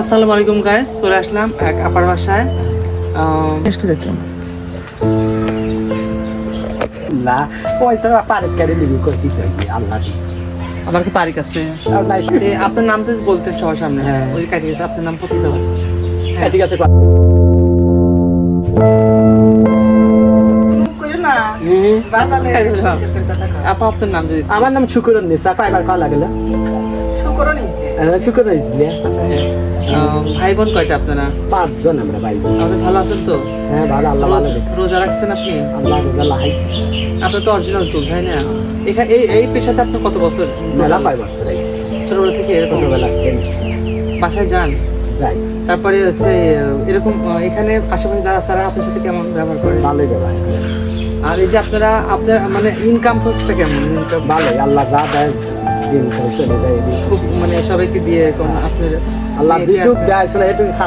আসসালামু আলাইকুম গাইস চলে আসলাম এক আপার বাসায়। এসে দেখলাম না ওই তো পারে কেড়ে নিবি করতিস আল্লাহ আমার কি পারিক আছে? আপনার নাম তো বলতেন সবার সামনে। হ্যাঁ। ওই কাটি গেছে আপনার নাম দেওয়া হ্যাঁ, ঠিক আছে আপা আপনার নাম যদি আমার নাম শুকুরন নিসা কয়বার কল লাগল। শুকুর নিসলে আহ, ভাই বোন কয়টা আপনারা? পাঁচজন আমরা ভাই বোন। আমাদের ভালো আছেন তো? হ্যাঁ ভালো আল্লাহ ভালো রোজা- রাখছেন আপনি? আল্লাহ রোজা লাহাই আপনার তো অরিজিনাল চুল তাই না? এখানে এই এই পেশাতে আপনার কত বছর? মেলা পাই বছর ছোটবেলা থেকে এরকম? ছোটবেলা বাসায় যান? যাই। তারপরে হচ্ছে এরকম এখানে আশেপাশে যারা তারা আপনার সাথে কেমন ব্যবহার করে? ভালোই ব্যবহার করে। আর এই যে আপনারা আপনার মানে ইনকাম সোর্সটা কেমন? ভালোই আল্লাহ যা দেয়। দিন চলে যায় খুব মানে সবাইকে দিয়ে এখন আপনার আল্লাহ? দেয় শুনে এটুকু খা